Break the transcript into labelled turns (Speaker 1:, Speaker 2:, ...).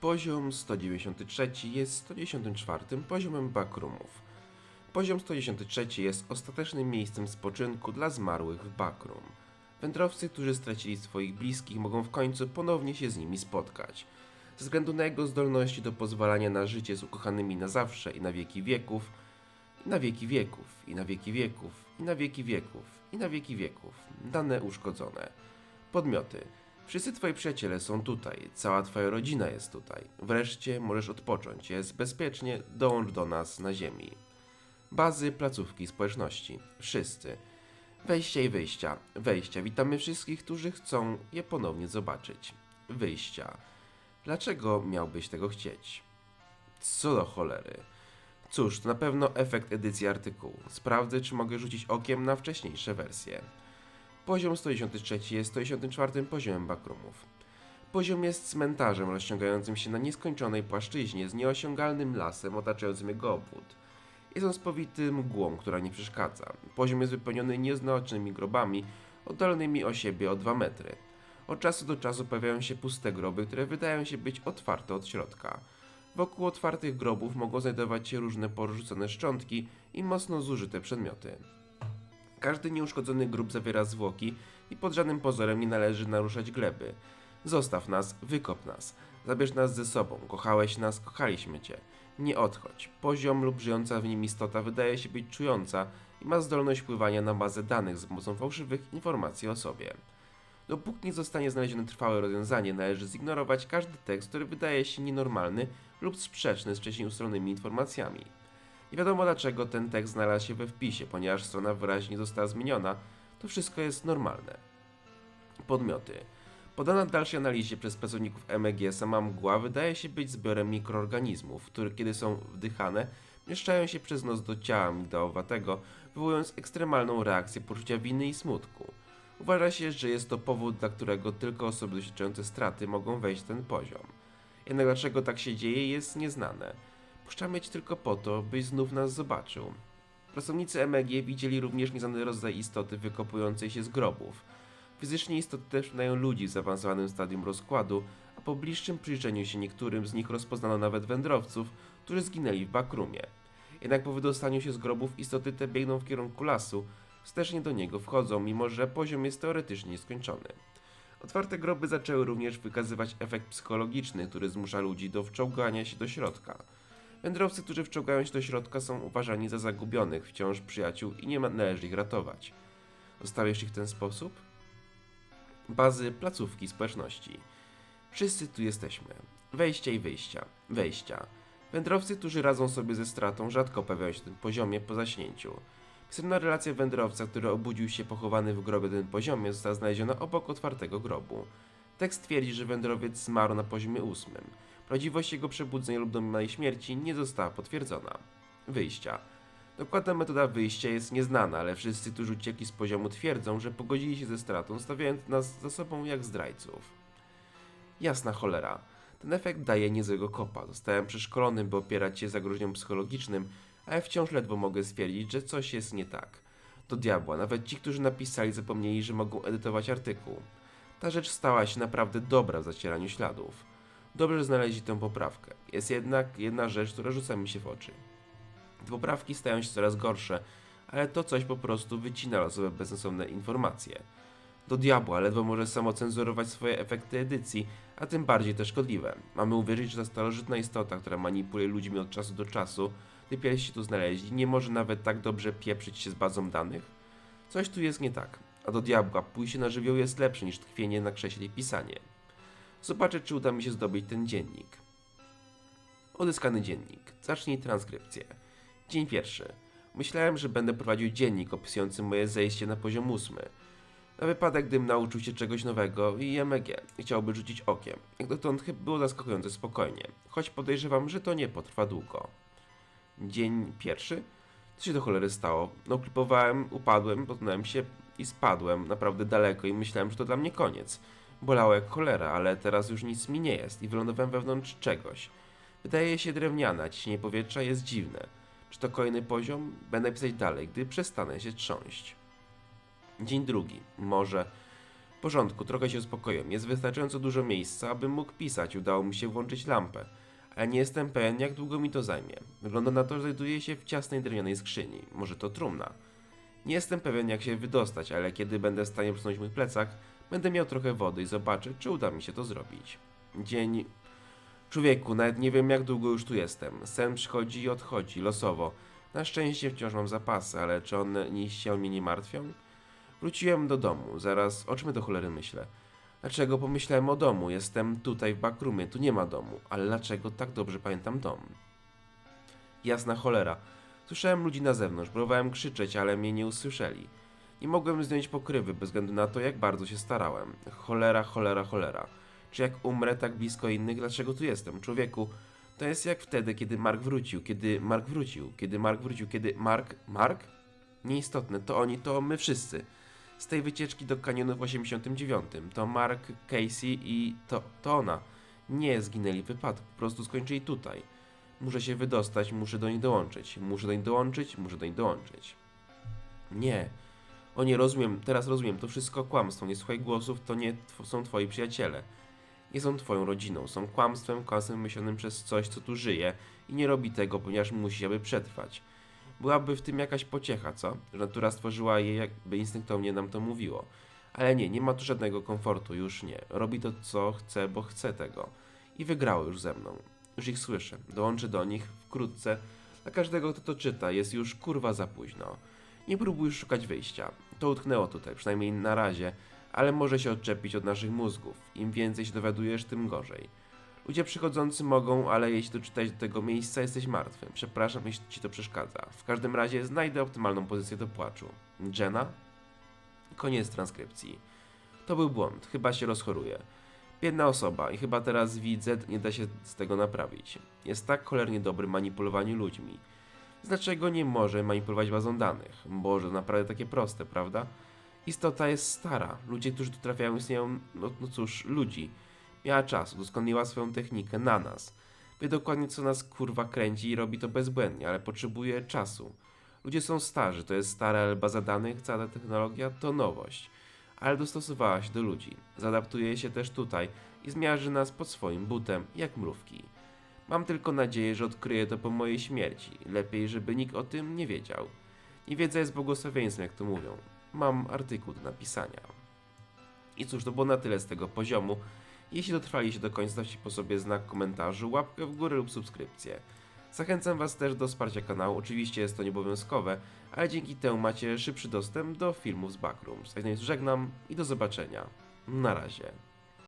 Speaker 1: Poziom 193 jest 194 poziomem backroomów. Poziom 193 jest ostatecznym miejscem spoczynku dla zmarłych w backroom. Wędrowcy, którzy stracili swoich bliskich, mogą w końcu ponownie się z nimi spotkać. Ze względu na jego zdolności do pozwalania na życie z ukochanymi na zawsze i na wieki wieków, i na wieki wieków, i na wieki wieków, i na wieki wieków, i na wieki wieków, dane uszkodzone. Podmioty. Wszyscy twoi przyjaciele są tutaj, cała twoja rodzina jest tutaj. Wreszcie możesz odpocząć, jest bezpiecznie, dołącz do nas na ziemi. Bazy, placówki, społeczności. Wszyscy. Wejścia i wyjścia. Wejścia. Witamy wszystkich, którzy chcą je ponownie zobaczyć. Wyjścia. Dlaczego miałbyś tego chcieć? Co do cholery. Cóż, to na pewno efekt edycji artykułu. Sprawdzę, czy mogę rzucić okiem na wcześniejsze wersje. Poziom 193 jest 194 poziomem backroomów. Poziom jest cmentarzem rozciągającym się na nieskończonej płaszczyźnie z nieosiągalnym lasem otaczającym jego obwód. Jest on spowity mgłą, która nie przeszkadza. Poziom jest wypełniony nieznacznymi grobami, oddalonymi o siebie o 2 metry. Od czasu do czasu pojawiają się puste groby, które wydają się być otwarte od środka. Wokół otwartych grobów mogą znajdować się różne porzucone szczątki i mocno zużyte przedmioty. Każdy nieuszkodzony grób zawiera zwłoki i pod żadnym pozorem nie należy naruszać gleby. Zostaw nas, wykop nas, zabierz nas ze sobą, kochałeś nas, kochaliśmy cię. Nie odchodź. Poziom lub żyjąca w nim istota wydaje się być czująca i ma zdolność wpływania na bazę danych z pomocą fałszywych informacji o sobie. Dopóki nie zostanie znalezione trwałe rozwiązanie, należy zignorować każdy tekst, który wydaje się nienormalny lub sprzeczny z wcześniej ustalonymi informacjami. Nie wiadomo dlaczego ten tekst znalazł się we wpisie, ponieważ strona wyraźnie została zmieniona, to wszystko jest normalne. Podmioty. Podana w dalszej analizie przez pracowników MEG sama mgła wydaje się być zbiorem mikroorganizmów, które kiedy są wdychane, mieszczają się przez nos do ciała migdałowatego, wywołując ekstremalną reakcję poczucia winy i smutku. Uważa się, że jest to powód, dla którego tylko osoby doświadczające straty mogą wejść ten poziom. Jednak dlaczego tak się dzieje jest nieznane. Puszczamy cię tylko po to, byś znów nas zobaczył. Pracownicy MEG widzieli również nieznany rodzaj istoty wykopującej się z grobów. Fizycznie istoty te przypominają ludzi w zaawansowanym stadium rozkładu, a po bliższym przyjrzeniu się niektórym z nich rozpoznano nawet wędrowców, którzy zginęli w backroomie. Jednak po wydostaniu się z grobów istoty te biegną w kierunku lasu, wstecznie do niego wchodzą, mimo że poziom jest teoretycznie nieskończony. Otwarte groby zaczęły również wykazywać efekt psychologiczny, który zmusza ludzi do wczołgania się do środka. Wędrowcy, którzy wczołgają się do środka są uważani za zagubionych wciąż przyjaciół i nie należy ich ratować. Zostawisz ich w ten sposób? Bazy, placówki, społeczności. Wszyscy tu jesteśmy. Wejścia i wyjścia. Wejścia. Wędrowcy, którzy radzą sobie ze stratą, rzadko pojawiają się na tym poziomie po zaśnięciu. Pisemna relacja wędrowca, który obudził się pochowany w grobie na tym poziomie, została znaleziona obok otwartego grobu. Tekst twierdzi, że wędrowiec zmarł na poziomie ósmym. Prawdziwość jego przebudzenia lub domniemanej śmierci nie została potwierdzona. Wyjścia. Dokładna metoda wyjścia jest nieznana, ale wszyscy, którzy uciekli z poziomu twierdzą, że pogodzili się ze stratą, stawiając nas za sobą jak zdrajców. Jasna cholera. Ten efekt daje niezłego kopa. Zostałem przeszkolony, by opierać się zagrożeniom psychologicznym, ale wciąż ledwo mogę stwierdzić, że coś jest nie tak. Do diabła, nawet ci, którzy napisali, zapomnieli, że mogą edytować artykuł. Ta rzecz stała się naprawdę dobra w zacieraniu śladów. Dobrze, znaleźli tę poprawkę. Jest jednak jedna rzecz, która rzuca mi się w oczy. Te poprawki stają się coraz gorsze, ale to coś po prostu wycina losowe bezsensowne informacje. Do diabła ledwo może samo cenzurować swoje efekty edycji, a tym bardziej te szkodliwe. Mamy uwierzyć, że ta starożytna istota, która manipuluje ludźmi od czasu do czasu, gdy pierwsi się tu znaleźli, nie może nawet tak dobrze pieprzyć się z bazą danych? Coś tu jest nie tak, a do diabła pójście na żywioł jest lepsze niż tkwienie na krześle i pisanie. Zobaczę, czy uda mi się zdobyć ten dziennik. Odyskany dziennik. Zacznij transkrypcję. Dzień pierwszy. Myślałem, że będę prowadził dziennik opisujący moje zejście na poziom ósmy. Na wypadek, gdybym nauczył się czegoś nowego i MEG i chciałby rzucić okiem. Jak dotąd było zaskakująco spokojnie, choć podejrzewam, że to nie potrwa długo. Dzień pierwszy? Co się do cholery stało? No klipowałem, upadłem, potknąłem się i spadłem naprawdę daleko i myślałem, że to dla mnie koniec. Bolało jak cholera, ale teraz już nic mi nie jest i wylądowałem wewnątrz czegoś. Wydaje się drewniane, a ciśnienie powietrza jest dziwne. Czy to kolejny poziom? Będę pisać dalej, gdy przestanę się trząść. Dzień drugi. Może. W porządku, trochę się uspokoiłem. Jest wystarczająco dużo miejsca, abym mógł pisać. Udało mi się włączyć lampę. Ale nie jestem pewien, jak długo mi to zajmie. Wygląda na to, że znajduje się w ciasnej drewnianej skrzyni. Może to trumna. Nie jestem pewien, jak się wydostać, ale kiedy będę w stanie przesunąć mój plecak, będę miał trochę wody i zobaczę, czy uda mi się to zrobić. Dzień. Człowieku, nawet nie wiem, jak długo już tu jestem. Sen przychodzi i odchodzi, losowo. Na szczęście wciąż mam zapasy, ale czy one nie się mnie nie martwią? Wróciłem do domu, zaraz o czym do cholery myślę. Dlaczego pomyślałem o domu? Jestem tutaj w backroomie, tu nie ma domu. Ale dlaczego tak dobrze pamiętam dom? Jasna cholera. Słyszałem ludzi na zewnątrz, próbowałem krzyczeć, ale mnie nie usłyszeli. Nie mogłem zdjąć pokrywy, bez względu na to, jak bardzo się starałem. Cholera, cholera, cholera. Czy jak umrę tak blisko innych, dlaczego tu jestem? Człowieku, to jest jak wtedy, kiedy Mark wrócił, kiedy Mark wrócił, kiedy Mark wrócił, kiedy Mark... Mark? Nieistotne, to oni, to my wszyscy. Z tej wycieczki do kanionu w 89. To Mark, Casey i to, to ona. Nie zginęli w wypadku, po prostu skończyli tutaj. Muszę się wydostać, muszę do nich dołączyć. Muszę do nich dołączyć, muszę do nich dołączyć. Nie. O nie, rozumiem, teraz rozumiem, to wszystko kłamstwo. Nie słuchaj głosów, to nie tw- są twoi przyjaciele. Nie są twoją rodziną, są kłamstwem, kłamstwem myślonym przez coś, co tu żyje i nie robi tego, ponieważ musi, aby przetrwać. Byłaby w tym jakaś pociecha, co? Że natura stworzyła je, jakby instynktownie nam to mówiło. Ale nie, nie ma tu żadnego komfortu, już nie. Robi to, co chce, bo chce tego. I wygrało już ze mną. Już ich słyszę. Dołączę do nich wkrótce. Dla każdego, kto to czyta, jest już kurwa za późno. Nie próbuj szukać wyjścia. To utknęło tutaj, przynajmniej na razie, ale może się odczepić od naszych mózgów. Im więcej się dowiadujesz, tym gorzej. Ludzie przychodzący mogą, ale jeśli doczytać do tego miejsca, jesteś martwy. Przepraszam, jeśli ci to przeszkadza. W każdym razie znajdę optymalną pozycję do płaczu. Jenna? Koniec transkrypcji. To był błąd, chyba się rozchoruje. Biedna osoba i chyba teraz widzę, nie da się z tego naprawić. Jest tak cholernie dobry w manipulowaniu ludźmi. Dlaczego nie może manipulować bazą danych? Boże, naprawdę takie proste, prawda? Istota jest stara. Ludzie, którzy tu trafiają, istnieją, no, no cóż, ludzi. Miała czas, udoskonaliła swoją technikę na nas. Wie dokładnie, co nas kurwa kręci i robi to bezbłędnie, ale potrzebuje czasu. Ludzie są starzy, to jest stara, ale baza danych, cała technologia to nowość. Ale dostosowała się do ludzi. Zaadaptuje się też tutaj i zmiarzy nas pod swoim butem, jak mrówki. Mam tylko nadzieję, że odkryję to po mojej śmierci. Lepiej, żeby nikt o tym nie wiedział. Niewiedza jest błogosławieństwem, jak to mówią. Mam artykuł do napisania. I cóż, to było na tyle z tego poziomu. Jeśli dotrwaliście do końca, dajcie po sobie znak komentarzu, łapkę w górę lub subskrypcję. Zachęcam Was też do wsparcia kanału, oczywiście jest to nieobowiązkowe, ale dzięki temu macie szybszy dostęp do filmów z Backrooms. Tak więc żegnam i do zobaczenia. Na razie.